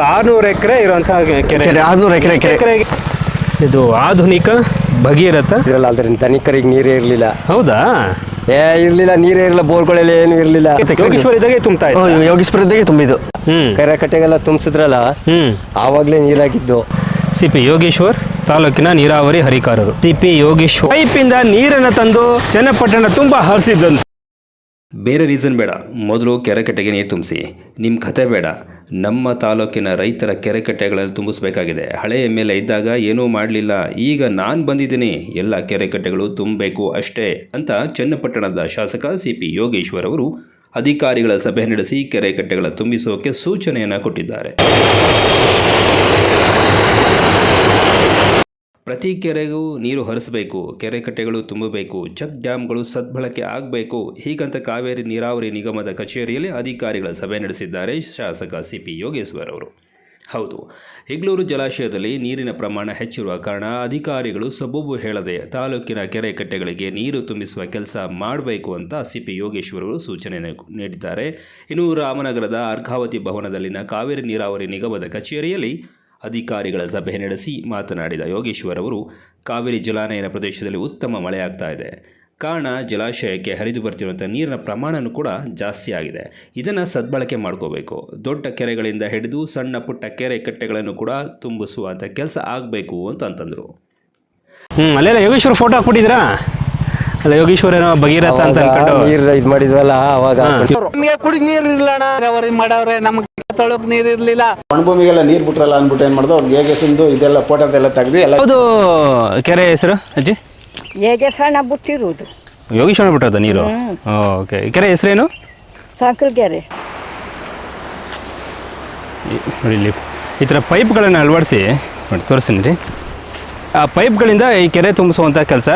ಆರ್ನೂರು ಎಕರೆ ಇರುವಂತಹ ಕೆರೆ. ಕೆರೆ ಆರ್ನೂರು ಎಕರೆ ಕೆರೆ. ಎಕರೆಗೆ ಇದು ಆಧುನಿಕ ಭಗೀರಥ? ಇರಲ್ಲ ಅದರಿಂದ ಧನಿಕರಿಗೆ ನೀರೇ ಇರಲಿಲ್ಲ. ಹೌದಾ? ಏ ಇರಲಿಲ್ಲ ನೀರೇ ಇರಲಿಲ್ಲ ಬೋರ್ಗಳೆಲ್ಲ ಏನು ಇರಲಿಲ್ಲ. ಯೋಗೇಶ್ವರ ಇದ್ದಾಗೆ ತುಂಬ್ತಾ ಇತ್ತು ಯೋಗೇಶ್ವರ ಇದ್ದಾಗೆ ತುಂಬಿದ್ದು. ಹ್ಮ್. ಕೆರೆ ಕಟ್ಟೆಗೆಲ್ಲ ತುಂಬಿಸಿದ್ರಲ್ಲ ಹ್ಮ್. ಆವಾಗಲೇ ನೀರಾಗಿದ್ದು. ಸಿ ಪಿ ಯೋಗೇಶ್ವರ್ ತಾಲೂಕಿನ ನೀರಾವರಿ ಹರಿಕಾರರು. C P Yogeshwar. ಪೈಪಿಂದ ನೀರನ್ನು ತಂದು ಚನ್ನಪಟ್ಟಣ ತುಂಬಾ ಹರಿಸಿದ್ದಂತೆ. ಬೇರೆ ರೀಸನ್ ಬೇಡ. ಮೊದಲು ಕೆರೆಕಟ್ಟೆಗೆ ನೀರು ತುಂಬಿಸಿ. ನಿಮ್ಮ ಕತೆ ಬೇಡ. ನಮ್ಮ ತಾಲೂಕಿನ ರೈತರ ಕೆರೆಕಟ್ಟೆಗಳನ್ನು ತುಂಬಿಸಬೇಕಾಗಿದೆ. ಹಳೆ ಎಂ ಎಲ್ ಇದ್ದಾಗ ಏನೂ ಮಾಡಲಿಲ್ಲ. ಈಗ ನಾನು ಬಂದಿದ್ದೀನಿ. ಎಲ್ಲ ಕೆರೆಕಟ್ಟೆಗಳು ತುಂಬಬೇಕು ಅಷ್ಟೇ ಅಂತ ಚನ್ನಪಟ್ಟಣದ ಶಾಸಕ ಸಿ ಪಿ ಯೋಗೇಶ್ವರ್ ಅವರು ಅಧಿಕಾರಿಗಳ ಸಭೆ ನಡೆಸಿ ಕೆರೆಕಟ್ಟೆಗಳ ತುಂಬಿಸೋಕೆ ಸೂಚನೆಯನ್ನು ಕೊಟ್ಟಿದ್ದಾರೆ. ಪ್ರತಿ ಕೆರೆಗೂ ನೀರು ಹರಿಸಬೇಕು, ಕೆರೆ ಕಟ್ಟೆಗಳು ತುಂಬಬೇಕು, ಜಗ್ ಡ್ಯಾಮ್ಗಳು ಸದ್ಬಳಕೆ ಆಗಬೇಕು. ಹೀಗಂತ ಕಾವೇರಿ ನೀರಾವರಿ ನಿಗಮದ ಕಚೇರಿಯಲ್ಲಿ ಅಧಿಕಾರಿಗಳ ಸಭೆ ನಡೆಸಿದ್ದಾರೆ ಶಾಸಕ ಸಿ ಪಿ ಯೋಗೇಶ್ವರ್ ಅವರು. ಹೌದು, ಹಿಗ್ಲೂರು ಜಲಾಶಯದಲ್ಲಿ ನೀರಿನ ಪ್ರಮಾಣ ಹೆಚ್ಚಿರುವ ಕಾರಣ ಅಧಿಕಾರಿಗಳು ಸಬೂಬು ಹೇಳದೆ ತಾಲೂಕಿನ ಕೆರೆ ಕಟ್ಟೆಗಳಿಗೆ ನೀರು ತುಂಬಿಸುವ ಕೆಲಸ ಮಾಡಬೇಕು ಅಂತ ಸಿ ಪಿ ಯೋಗೇಶ್ವರ್ ಅವರು ಸೂಚನೆ ನೀಡಿದ್ದಾರೆ. ಇನ್ನು ರಾಮನಗರದ ಅರ್ಕಾವತಿ ಭವನದಲ್ಲಿನ ಕಾವೇರಿ ನೀರಾವರಿ ನಿಗಮದ ಕಚೇರಿಯಲ್ಲಿ ಅಧಿಕಾರಿಗಳ ಸಭೆ ನಡೆಸಿ ಮಾತನಾಡಿದ ಯೋಗೇಶ್ವರ್ ಅವರು ಕಾವೇರಿ ಜಲಾನಯನ ಪ್ರದೇಶದಲ್ಲಿ ಉತ್ತಮ ಮಳೆಯಾಗ್ತಾ ಇದೆ. ಕಾರಣ ಜಲಾಶಯಕ್ಕೆ ಹರಿದು ಬರ್ತಿರುವಂಥ ನೀರಿನ ಪ್ರಮಾಣನೂ ಕೂಡ ಜಾಸ್ತಿ ಆಗಿದೆ. ಇದನ್ನು ಸದ್ಬಳಕೆ ಮಾಡ್ಕೋಬೇಕು. ದೊಡ್ಡ ಕೆರೆಗಳಿಂದ ಹಿಡಿದು ಸಣ್ಣ ಪುಟ್ಟ ಕೆರೆ ಕಟ್ಟೆಗಳನ್ನು ಕೂಡ ತುಂಬಿಸುವಂಥ ಕೆಲಸ ಆಗಬೇಕು ಅಂತ ಅಂತಂದರು. ಹ್ಞೂ ಅಲ್ಲೆಲ್ಲ ಯೋಗೇಶ್ವರ ಫೋಟೋ ಹಾಕ್ಬಿಟ್ಟಿದ್ರಾ ಅಲ್ಲ ಯೋಗೇಶ್ವರ ಏನೋ ಭಗೀರಥ ಅಂತ ಅನ್ಕೊಂಡು. ನೀರು ಇದು ಮಾಡಿದ್ವಲ್ಲ ಅವಾಗ ನಮಗೆ ಕುಡಿ ನೀರು ಇಲ್ಲ ಅವ್ರಿ ಮಾಡವ್ರೆ ನಮ್ಗೆ ತೊಳಕ್ ನೀರ್ ಇರ್ಲಿಲ್ಲ. ಒಣಭೂಮಿಗೆಲ್ಲ ನೀರ್ ಬಿಟ್ರಲ್ಲ ಅನ್ಬಿಟ್ಟು ಏನ್ ಮಾಡ್ದು ಅವ್ರಿಗೆ ಹೇಗೆ ಸಿಂದು ಇದೆಲ್ಲ ಫೋಟೋದೆಲ್ಲ ತೆಗ್ದು ಎಲ್ಲ ಹೌದು ಕೆರೆ ಹೆಸರು ಅಜ್ಜಿ? ಹೇಗೆ ಸಣ್ಣ ಬಿಟ್ಟಿರುವುದು ಯೋಗೀಶ್ವರ ಬಿಟ್ಟದ ನೀರು ಓಕೆ ಕೆರೆ ಹೆಸರೇನು ಸಾಕಲ್ ಈ- ನೋಡಿ ಇಲ್ಲಿ ಈ ಥರ ಪೈಪ್ಗಳನ್ನು ಅಳವಡಿಸಿ ನೋಡಿ ತೋರಿಸ್ತೀನಿ ರೀ ಆ ಪೈಪ್ಗಳಿಂದ ಈ ಕೆರೆ ತುಂಬಿಸುವಂಥ ಕೆಲಸ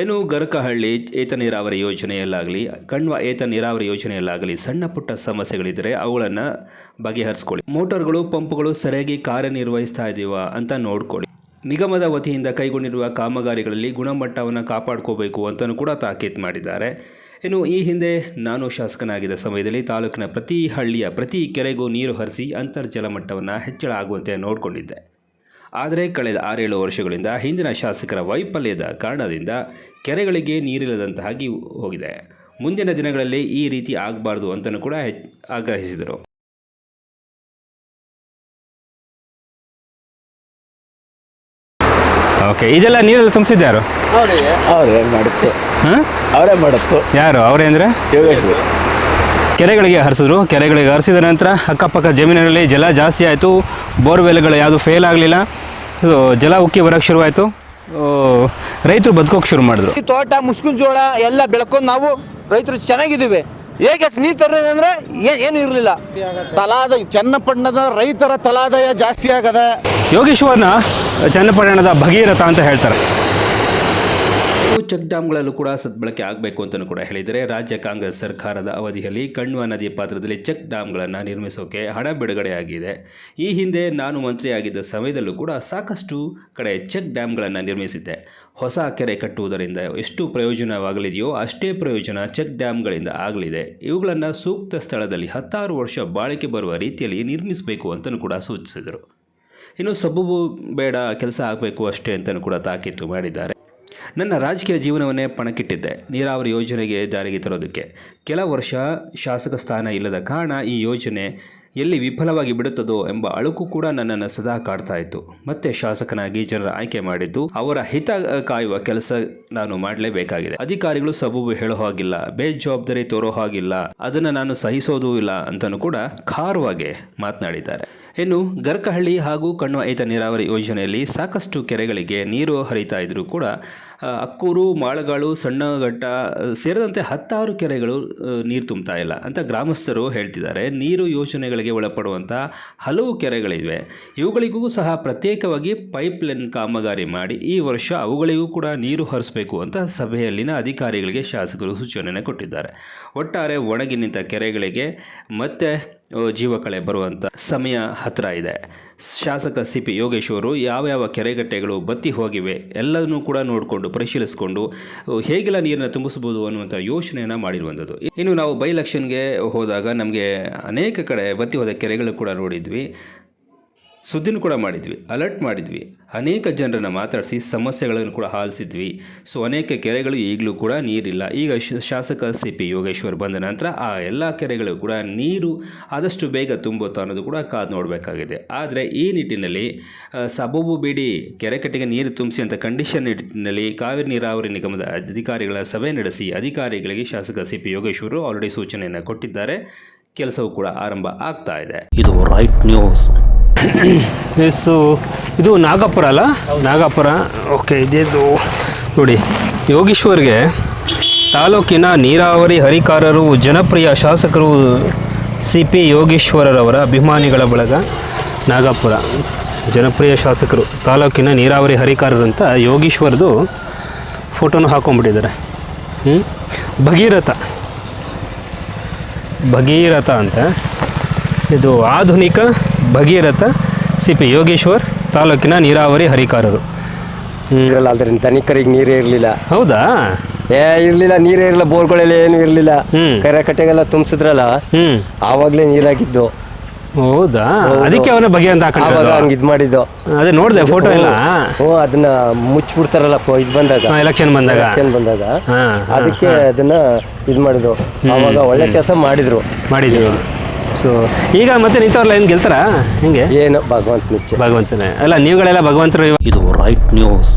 ಇನ್ನು ಗರಕಹಳ್ಳಿ ಏತ ನೀರಾವರಿ ಯೋಜನೆಯಲ್ಲಾಗಲಿ, ಕಣ್ವ ಏತ ನೀರಾವರಿ ಯೋಜನೆಯಲ್ಲಾಗಲಿ ಸಣ್ಣ ಪುಟ್ಟ ಸಮಸ್ಯೆಗಳಿದ್ದರೆ ಅವುಗಳನ್ನು ಬಗೆಹರಿಸ್ಕೊಳ್ಳಿ. ಮೋಟಾರ್ಗಳು, ಪಂಪ್ಗಳು ಸರಿಯಾಗಿ ಕಾರ್ಯನಿರ್ವಹಿಸ್ತಾ ಇದೀವಾ ಅಂತ ನೋಡ್ಕೊಳ್ಳಿ. ನಿಗಮದ ವತಿಯಿಂದ ಕೈಗೊಂಡಿರುವ ಕಾಮಗಾರಿಗಳಲ್ಲಿ ಗುಣಮಟ್ಟವನ್ನು ಕಾಪಾಡ್ಕೋಬೇಕು ಅಂತಲೂ ಕೂಡ ತಾಕೀತು ಮಾಡಿದ್ದಾರೆ. ಇನ್ನು ಈ ಹಿಂದೆ ನಾನು ಶಾಸಕನಾಗಿದ್ದ ಸಮಯದಲ್ಲಿ ತಾಲೂಕಿನ ಪ್ರತಿ ಹಳ್ಳಿಯ, ಪ್ರತಿ ಕೆರೆಗೂ ನೀರು ಹರಿಸಿ ಅಂತರ್ಜಲ ಮಟ್ಟವನ್ನು ಹೆಚ್ಚಳ ಆಗುವಂತೆ ನೋಡಿಕೊಂಡಿದ್ದೆ. ಆದರೆ ಕಳೆದ ಆರೇಳು ವರ್ಷಗಳಿಂದ ಹಿಂದಿನ ಶಾಸಕರ ವೈಫಲ್ಯದ ಕಾರಣದಿಂದ ಕೆರೆಗಳಿಗೆ ನೀರಿಲ್ಲದಂತಾಗಿ ಹೋಗಿದೆ. ಮುಂದಿನ ದಿನಗಳಲ್ಲಿ ಈ ರೀತಿ ಆಗಬಾರ್ದು ಅಂತಲೂ ಕೂಡ ಹೆಚ್ ಆಗ್ರಹಿಸಿದರು. ಓಕೆ ಇದೆಲ್ಲ ನೀರೆಲ್ಲ ತುಂಬಿಸಿದ್ದಾರೆ ಯಾರು? ಅವರೇ ಮಾಡುತ್ತೆ ಹಾಂ? ಅವರೇ ಮಾಡುತ್ತೆ ಯಾರು ಅವರೇ ಅಂದರೆ? ಯೋಗೇಶ್ವರ್ ಕೆರೆಗಳಿಗೆ ಹರಿಸಿದ್ರು. ಕೆರೆಗಳಿಗೆ ಹರಿಸಿದ ನಂತರ ಅಕ್ಕಪಕ್ಕ ಜಮೀನಿನಲ್ಲಿ ಜಲ ಜಾಸ್ತಿ ಆಯಿತು. ಬೋರ್ವೆಲ್ಗಳು ಯಾವುದು ಫೇಲ್ ಆಗಲಿಲ್ಲ. ಸೊ ಜಲ ಉಕ್ಕಿ ಬರೋಕ್ಕೆ ಶುರುವಾಯಿತು. ರೈತರು ಬದುಕೋಕೆ ಶುರು ಮಾಡಿದ್ರು. ಈ ತೋಟ ಮುಸ್ಕಿನ ಜೋಳ ಎಲ್ಲ ಬೆಳ್ಕೊಂಡು ನಾವು ರೈತರು ಚೆನ್ನಾಗಿದ್ದೀವಿ. ಹೇಗೆ ನೀರು ಅಂದರೆ ಏನು ಇರಲಿಲ್ಲ. ತಲಾದ ಚನ್ನಪಟ್ಟಣದ ರೈತರ ತಲಾದಯ ಜಾಸ್ತಿ ಆಗದ. ಯೋಗೇಶ್ವರನ ಚನ್ನಪಟ್ಟಣದ ಭಗೀರಥ ಅಂತ ಹೇಳ್ತಾರೆ. ಚೆಕ್ ಡ್ಯಾಮ್ಗಳಲ್ಲೂ ಕೂಡ ಸದ್ಬಳಕೆ ಆಗಬೇಕು ಅಂತಲೂ ಕೂಡ ಹೇಳಿದರೆ ರಾಜ್ಯ ಕಾಂಗ್ರೆಸ್ ಸರ್ಕಾರದ ಅವಧಿಯಲ್ಲಿ ಕಣ್ವ ನದಿ ಪಾತ್ರದಲ್ಲಿ ಚೆಕ್ ಡ್ಯಾಮ್ಗಳನ್ನು ನಿರ್ಮಿಸೋಕೆ ಹಣ ಬಿಡುಗಡೆಯಾಗಿದೆ. ಈ ಹಿಂದೆ ನಾನು ಮಂತ್ರಿಯಾಗಿದ್ದ ಸಮಯದಲ್ಲೂ ಕೂಡ ಸಾಕಷ್ಟು ಕಡೆ ಚೆಕ್ ಡ್ಯಾಮ್ಗಳನ್ನು ನಿರ್ಮಿಸಿದ್ದೆ. ಹೊಸ ಕೆರೆ ಕಟ್ಟುವುದರಿಂದ ಎಷ್ಟು ಪ್ರಯೋಜನವಾಗಲಿದೆಯೋ ಅಷ್ಟೇ ಪ್ರಯೋಜನ ಚೆಕ್ ಡ್ಯಾಮ್ಗಳಿಂದ ಆಗಲಿದೆ. ಇವುಗಳನ್ನು ಸೂಕ್ತ ಸ್ಥಳದಲ್ಲಿ ಹತ್ತಾರು ವರ್ಷ ಬಾಳಿಕೆ ಬರುವ ರೀತಿಯಲ್ಲಿ ನಿರ್ಮಿಸಬೇಕು ಅಂತಲೂ ಕೂಡ ಸೂಚಿಸಿದರು. ಇನ್ನು ಸಬೂಬು ಬೇಡ, ಕೆಲಸ ಆಗಬೇಕು ಅಷ್ಟೇ ಅಂತಲೂ ಕೂಡ ತಾಕೀತು ಮಾಡಿದ್ದಾರೆ. ನನ್ನ ರಾಜಕೀಯ ಜೀವನವನ್ನೇ ಪಣಕ್ಕಿಟ್ಟಿದ್ದೆ. ನೀರಾವರಿ ಯೋಜನೆಗೆ ಜಾರಿಗೆ ತರೋದಕ್ಕೆ. ಕೆಲ ವರ್ಷ ಶಾಸಕ ಸ್ಥಾನ ಇಲ್ಲದ ಕಾರಣ ಈ ಯೋಜನೆ ಎಲ್ಲಿ ವಿಫಲವಾಗಿ ಬಿಡುತ್ತದೋ ಎಂಬ ಅಳುಕು ಕೂಡ ನನ್ನನ್ನು ಸದಾ ಕಾಡ್ತಾ ಇತ್ತು. ಮತ್ತೆ ಶಾಸಕನಾಗಿ ಜನರ ಆಯ್ಕೆ ಮಾಡಿದ್ದು ಅವರ ಹಿತ ಕಾಯುವ ಕೆಲಸ ನಾನು ಮಾಡಲೇಬೇಕಾಗಿದೆ. ಅಧಿಕಾರಿಗಳು ಸಬೂಬು ಹೇಳೋ ಹಾಗಿಲ್ಲ, ಬೇಜವಾಬ್ದಾರಿ ತೋರೋ ಹಾಗಿಲ್ಲ, ಅದನ್ನು ನಾನು ಸಹಿಸೋದೂ ಇಲ್ಲ ಅಂತಲೂ ಕೂಡ ಖಾರವಾಗಿ ಮಾತನಾಡಿದ್ದಾರೆ. ಇನ್ನು ಗರ್ಕಹಳ್ಳಿ ಹಾಗೂ ಕಣ್ವ ಏತ ನೀರಾವರಿ ಯೋಜನೆಯಲ್ಲಿ ಸಾಕಷ್ಟು ಕೆರೆಗಳಿಗೆ ನೀರು ಹರಿತಾ ಇದ್ರೂ ಕೂಡ ಅಕ್ಕೂರು, ಮಾಳಗಾಳು ಸಣ್ಣಘಟ್ಟ ಸೇರಿದಂತೆ ಹತ್ತಾರು ಕೆರೆಗಳು ನೀರು ತುಂಬ್ತಾ ಇಲ್ಲ ಅಂತ ಗ್ರಾಮಸ್ಥರು ಹೇಳ್ತಿದ್ದಾರೆ. ನೀರು ಯೋಜನೆಗಳಿಗೆ ಒಳಪಡುವಂಥ ಹಲವು ಕೆರೆಗಳಿವೆ. ಇವುಗಳಿಗೂ ಸಹ ಪ್ರತ್ಯೇಕವಾಗಿ ಪೈಪ್ಲೈನ್ ಕಾಮಗಾರಿ ಮಾಡಿ ಈ ವರ್ಷ ಅವುಗಳಿಗೂ ಕೂಡ ನೀರು ಹರಿಸಬೇಕು ಅಂತ ಸಭೆಯಲ್ಲಿನ ಅಧಿಕಾರಿಗಳಿಗೆ ಶಾಸಕರು ಸೂಚನೆಯನ್ನು ಕೊಟ್ಟಿದ್ದಾರೆ. ಒಟ್ಟಾರೆ ಒಣಗಿ ನಿಂತ ಕೆರೆಗಳಿಗೆ ಮತ್ತೆ ಜೀವಕಳೆ ಬರುವಂಥ ಸಮಯ ಹತ್ತಿರ ಇದೆ. ಶಾಸಕ ಸಿ ಪಿ ಯೋಗೇಶ್ವರು ಯಾವ್ಯಾವ ಕೆರೆಗಟ್ಟೆಗಳು ಬತ್ತಿ ಹೋಗಿವೆ ಎಲ್ಲದನ್ನೂ ಕೂಡ ನೋಡಿಕೊಂಡು, ಪರಿಶೀಲಿಸಿಕೊಂಡು ಹೇಗೆಲ್ಲ ನೀರನ್ನು ತುಂಬಿಸಬಹುದು ಅನ್ನುವಂಥ ಯೋಚನೆಯನ್ನು ಮಾಡಿರುವಂಥದ್ದು. ಇನ್ನು ನಾವು ಬೈ ಎಲೆಕ್ಷನ್ಗೆ ಹೋದಾಗ ನಮಗೆ ಅನೇಕ ಕಡೆ ಬತ್ತಿ ಹೋದ ಕೆರೆಗಳು ಕೂಡ ನೋಡಿದ್ವಿ. ಸುದ್ದಿನೂ ಕೂಡ ಮಾಡಿದ್ವಿ ಅಲರ್ಟ್ ಮಾಡಿದ್ವಿ. ಅನೇಕ ಜನರನ್ನು ಮಾತಾಡಿಸಿ ಸಮಸ್ಯೆಗಳನ್ನು ಕೂಡ ಹಾಲಿಸಿದ್ವಿ. ಸೊ ಅನೇಕ ಕೆರೆಗಳು ಈಗಲೂ ಕೂಡ ನೀರಿಲ್ಲ. ಈಗ ಶಾಸಕ ಸಿ ಪಿ ಯೋಗೇಶ್ವರ್ ಬಂದ ನಂತರ ಆ ಎಲ್ಲ ಕೆರೆಗಳು ಕೂಡ ನೀರು ಆದಷ್ಟು ಬೇಗ ತುಂಬುತ್ತಾ ಅನ್ನೋದು ಕೂಡ ಕಾದು ನೋಡಬೇಕಾಗಿದೆ. ಆದರೆ ಈ ನಿಟ್ಟಿನಲ್ಲಿ ಸಬೂಬು ಬೇಡಿ ಕೆರೆ ಕಟ್ಟಿಗೆ ನೀರು ತುಂಬಿಸಿ ಅಂತ ಕಂಡೀಷನ್ ನಿಟ್ಟಿನಲ್ಲಿ ಕಾವೇರಿ ನೀರಾವರಿ ನಿಗಮದ ಅಧಿಕಾರಿಗಳ ಸಭೆ ನಡೆಸಿ ಅಧಿಕಾರಿಗಳಿಗೆ ಶಾಸಕ ಸಿ ಪಿ ಯೋಗೇಶ್ವರು ಆಲ್ರೆಡಿ ಸೂಚನೆಯನ್ನು ಕೊಟ್ಟಿದ್ದಾರೆ. ಕೆಲಸವೂ ಕೂಡ ಆರಂಭ ಆಗ್ತಾ ಇದೆ. ಇದು ರೈಟ್ ನ್ಯೂಸ್ ಎಸ್ಸು ಇದು ನಾಗಪುರ ಅಲ್ಲ? ನಾಗಪುರ. ಓಕೆ ಇದೇದು ನೋಡಿ ಯೋಗೀಶ್ವರ್ಗೆ ತಾಲೂಕಿನ ನೀರಾವರಿ ಹರಿಕಾರರು ಜನಪ್ರಿಯ ಶಾಸಕರು ಸಿ ಪಿ ಯೋಗೀಶ್ವರರವರ ಅಭಿಮಾನಿಗಳ ಬಳಗ ನಾಗಪುರ. ಜನಪ್ರಿಯ ಶಾಸಕರು ತಾಲೂಕಿನ ನೀರಾವರಿ ಹರಿಕಾರರು ಅಂತ ಯೋಗೀಶ್ವರದು ಫೋಟೋನು ಹಾಕೊಂಡ್ಬಿಟ್ಟಿದ್ದಾರೆ ಹ್ಞೂ ಭಗೀರಥ. ಭಗೀರಥ ಅಂತ. ಇದು ಆಧುನಿಕ ಭಗೀರಥ ಸಿ ಪಿ ಯೋಗೇಶ್ವರ್ ತಾಲೂಕಿನ ನೀರಾವರಿ ಹರಿಕಾರರು. ಇರಲ್ಲ ಅದರಿಂದ ತನಿಖರಿಗೆ ನೀರೇ ಇರಲಿಲ್ಲ. ಹೌದಾ? ಏ ಇರಲಿಲ್ಲ ನೀರೇ ಇರಲಿಲ್ಲ ಬೋರ್ಗಳೆಲ್ಲ ಏನು ಇರಲಿಲ್ಲ. ಕರೆ ಕಟ್ಟೆಗೆಲ್ಲ ತುಂಬಿಸಿದ್ರಲ್ಲ ಹ್ಞೂ ಆವಾಗಲೇ ನೀರಾಗಿದ್ದು. ಹೌದಾ? ಅದಕ್ಕೆ ಅವನ ಬಗೆ ಅಂತ ಆವಾಗ ಹಂಗೆ ಇದು ಮಾಡಿದ್ದು. ಅದೇ ನೋಡಿದೆ ಫೋಟೋ ಎಲ್ಲ. ಓ ಅದನ್ನ ಮುಚ್ಚಿಬಿಡ್ತಾರಲ್ಲ ಇದು ಬಂದಾಗ. ಎಲೆಕ್ಷನ್ ಬಂದಾಗ. ಎಲೆಕ್ಷನ್ ಬಂದಾಗ. ಅದಕ್ಕೆ ಅದನ್ನ ಇದು ಮಾಡಿದ್ರು ಆವಾಗ ಒಳ್ಳೆ ಕೆಲಸ ಮಾಡಿದ್ರು. ಮಾಡಿದ್ದೀವಿ ಸೊ ಈಗ ಮತ್ತೆ ನಿಂತವ್ರಲ್ಲ ಏನು ಗೆಲ್ತಾರಾ? ಹೆಂಗೆ? ಏನು ಭಗವಂತ ಮಿಚ್ಚೆ ಭಗವಂತನೇ. ಅಲ್ಲ ನೀವುಗಳೆಲ್ಲ ಭಗವಂತರು ಇದು ರೈಟ್ ನ್ಯೂಸ್